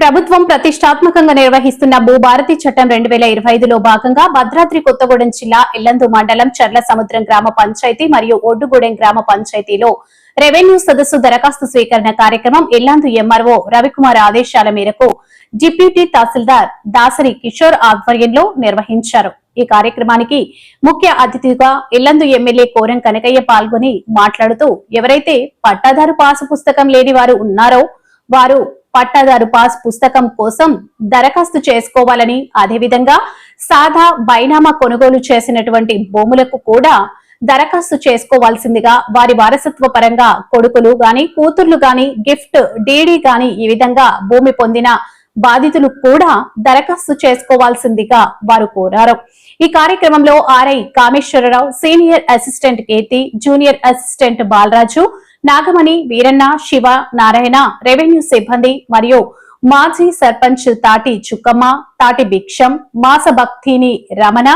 ప్రభుత్వం ప్రతిష్టాత్మకంగా నిర్వహిస్తున్న భూభారతి చట్టం రెండు వేల ఇరవై ఐదులో భాగంగా భద్రాద్రి కొత్తగూడెం జిల్లా ఇల్లందు మండలం చర్ల సముద్రం గ్రామ పంచాయతీ మరియు ఒడ్డుగూడెం గ్రామ పంచాయతీలో రెవెన్యూ సదస్సు దరఖాస్తు స్వీకరణ కార్యక్రమం ఇల్లందు ఎంఆర్ఓ రవికుమార్ ఆదేశాల మేరకు డిప్యూటీ తహసీల్దార్ దాసరి కిషోర్ ఆధ్వర్యంలో నిర్వహించారు. ఈ కార్యక్రమానికి ముఖ్య అతిథిగా ఇల్లందు ఎమ్మెల్యే కోరం కనకయ్య పాల్గొని మాట్లాడుతూ ఎవరైతే పట్టాదారు పాసు పుస్తకం లేని వారు ఉన్నారో వారు పట్టాదారు పాస్ పుస్తకం కోసం దరఖాస్తు చేసుకోవాలని అదేవిధంగా సాదా బైనామా కొనుగోలు చేసినటువంటి భూములకు కూడా దరఖాస్తు చేసుకోవాల్సిందిగా వారి వారసత్వ పరంగా కొడుకులు గాని కూతుర్లు గాని గిఫ్ట్ డీడీ గాని ఈ విధంగా భూమి పొందిన బాధితులు కూడా దరఖాస్తు చేసుకోవాల్సిందిగా వారు కోరారు. ఈ కార్యక్రమంలో RI Kameswara Rao senior assistant Keerthi junior assistant Balaraju Nagamani Veeranna Siva Narayana revenue సిబ్బంది మరియు మాజీ సర్పంచ్ తాటి చుక్కమ్మ తాటి భిక్షం మాస భక్తిని రమణ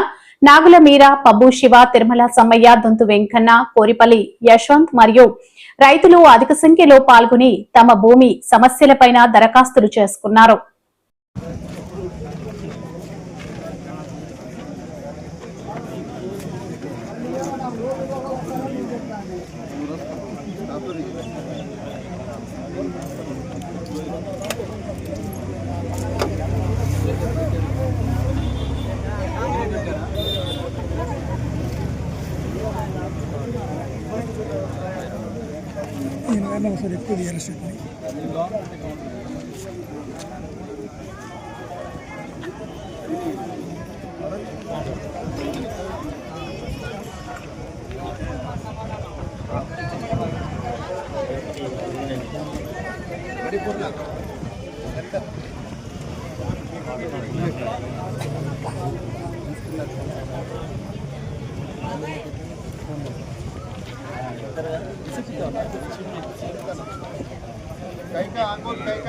నాగుల మీర పబ్బు శివ తిరుమల సమ్మయ్య దొంతు వెంకన్న కోరిపల్లి యశ్వంత్ మరియు రైతులు అధిక సంఖ్యలో పాల్గొని తమ భూమి సమస్యలపైన దరఖాస్తులు చేసుకున్నారు. என்ன சார் எப்படி ரியல் எஸ்டேட் Thank you. కైక ఆంగోద్ కైక.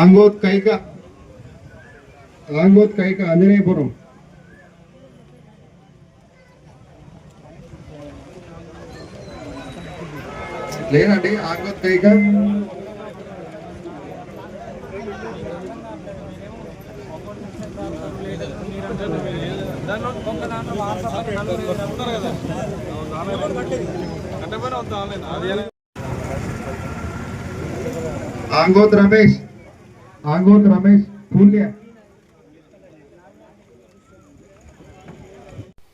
ఆంగోద్ కైక. కైక కైక. ఆంజనేయపురం. లేదండి ఆంగోద్ కైక ఆంగోత్ రమేష్ ఆంగోత్ రమేష్ పూల్య.